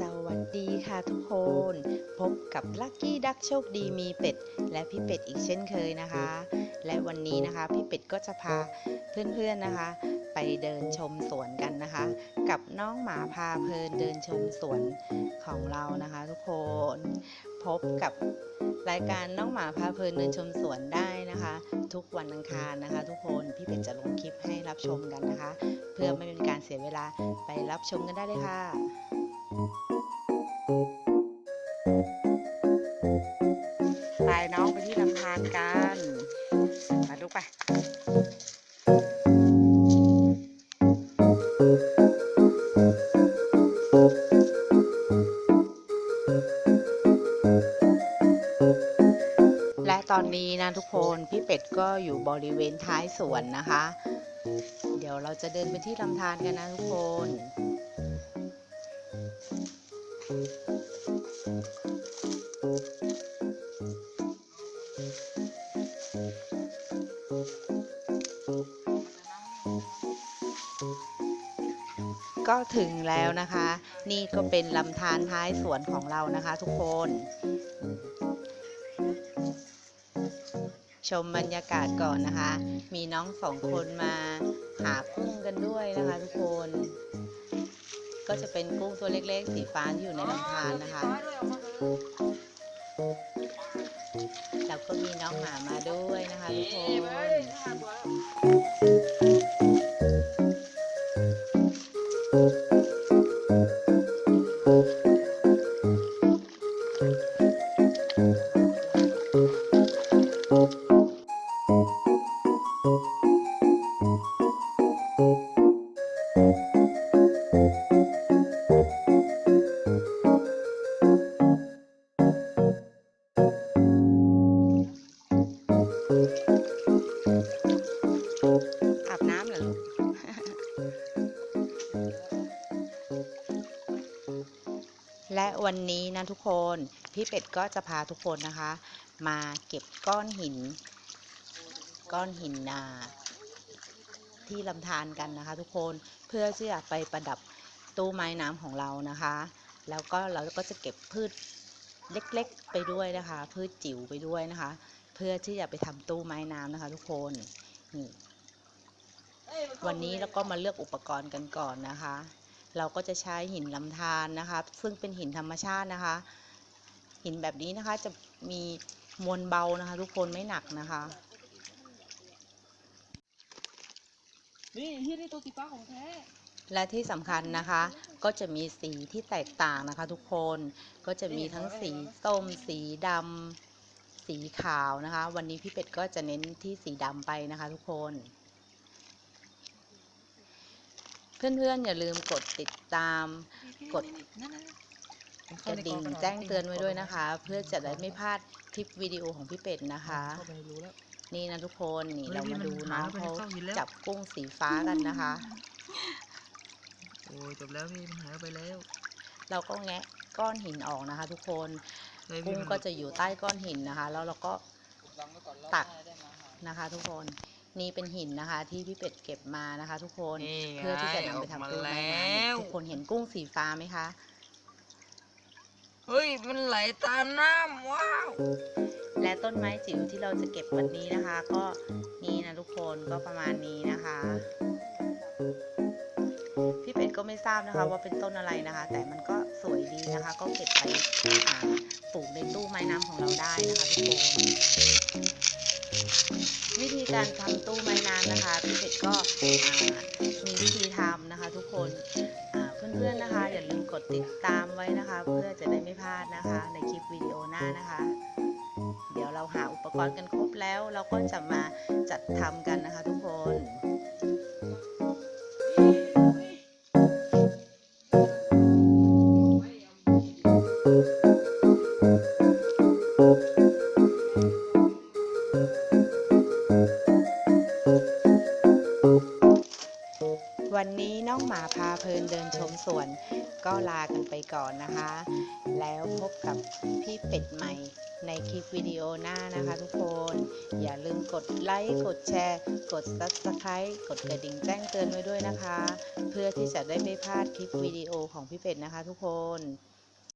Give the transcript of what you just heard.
สวัสดีค่ะทุกคน พบกับลัคกี้ดักโชคดีมีเป็ด และพี่เป็ดอีกเช่นเคยนะคะ และวันนี้นะคะ พี่เป็ดก็จะพาเพื่อนๆนะคะ เดินชมสวนกันนะคะ กับน้องหมาพาเพลินเดินชมสวนของเรานะคะทุกคนพบกับรายการน้องหมาพาเพลินเดินชมสวนได้นะคะ ทุกวันอังคารนะคะ ทุกคนพี่เป็ดจะลงคลิปให้รับชมกันนะคะ เพื่อไม่เป็นการเสียเวลาไปรับชมกันได้เลยค่ะไปน้องไปที่ลำธารกัน มาลูกไป ตอนนี้นะทุกคนพี่เป็ดก็อยู่บริเวณท้ายสวนนะคะ เดี๋ยวเราจะเดินไปที่ลำธารกันนะทุกคนก็ถึงแล้วนะคะ นี่ก็เป็นลำธารท้ายสวนของเรานะคะทุกคน ชมบรรยากาศก่อนนะคะ มีน้องสองคนมาหากุ้งกันด้วยนะคะทุกคน ก็จะเป็นกุ้งตัวเล็กๆ สีฟ้าที่อยู่ในลำธารนะคะ แล้วก็มีน้องหมามาด้วยนะคะทุกคน อาบน้ำเหรอลูกและวันนี้นะทุกคน พี่เป็ดก็จะพาทุกคนนะคะ มาเก็บก้อนหิน ก้อนหินนา ที่ลำธารกันนะคะ ทุกคนเพื่อที่จะไปประดับตู้ไม้น้ำของเรานะคะ แล้วก็เราก็จะเก็บพืชเล็กๆไปด้วยนะคะ พืชจิ๋วไปด้วยนะคะ เพื่อที่จะไปทำตู้ไม้น้ำนะคะ ทุกคนนี่วันนี้เราก็มาเลือกอุปกรณ์กันก่อนนะคะ เราก็จะใช้หินลำธารนะคะ ซึ่งเป็นหินธรรมชาตินะคะ หินแบบนี้นะคะจะมีมวลเบานะคะ ทุกคนไม่หนักนะคะ นี่ที่นี่ตัวสีฟ้าของแท้ และที่สำคัญนะคะ ก็จะมีสีที่แตกต่างนะคะทุกคน ก็จะมีทั้งสีส้ม สีดำ สีขาวนะคะ วันนี้พี่เป็ดก็จะเน้นที่สีดำไปนะคะทุกคน เพื่อนๆอย่าลืมกดติดตาม กดกระดิ่งแจ้งเตือนไว้ด้วยนะคะ เพื่อจะได้ไม่พลาดคลิปวิดีโอของพี่เป็ดนะคะ นรูแล้วนี่นะทุกคนนี่เฮ้ยเรามาดูนี่มันน้องหายเข้าไปในเขาซอกหินแล้วจับกุ้งสีฟ้ากันนะคะ โอ้ยจบแล้วพี่มันหายไปแล้ว เราก็แงะก้อนหินออกนะคะ ทุกคนเฮ้ยพี่กุ้งมันก็จะอยู่ใต้ก้อนหินนะคะ แล้วเราก็ตักนะคะ ทุกคนนี่เป็นหินนะคะ ที่พี่เป็ดเก็บมานะคะ ทุกคนนี่ไงเพื่อที่จะนำไปทำตู้ไม้ออกมาน้แล้วำทุกคนเห็นกุ้งสีฟ้าไหมคะเฮ้ยมันไหลตามน้ำว้าว และต้นไม้จิ๋วที่เราจะเก็บวันนี้นะคะ ก็นี่นะทุกคนก็ประมาณนี้นะคะ พี่เป็ดก็ไม่ทราบนะคะว่าเป็นต้นอะไรนะคะ แต่มันก็สวยดีนะคะ ก็เก็บไปปลูกในตู้ไม้น้ำของเราได้นะคะทุกคนวิธีการทำตู้ไม้น้ำนะคะพี่เป็ดก็มีวิธีทำนะคะ ทุกคนอ่าเพื่อนๆนะคะอย่าลืมกดติดตามไว้นะคะ เพื่อจะได้ไม่พลาดนะคะ ในคลิปวิดีโอหน้านะคะ เดี๋ยวเราหาอุปกรณ์กันครบแล้ว เราก็จะมาจัดทำกันนะคะทุกคนโอ้ เพลินเดินชมมสวน ก็ลากันไปก่อนนะคะ แล้วพบกับพี่เป็ดใหม่ในคลิปวิดีโอหน้านะคะทุกคน อย่าลืมกดไลค์ กดแชร์ กด subscribe กดกระดิ่งแจ้งเตือนไว้ด้วยนะคะ เพื่อที่จะได้ไม่พลาดคลิปวิดีโอของพี่เป็ดนะคะทุกคน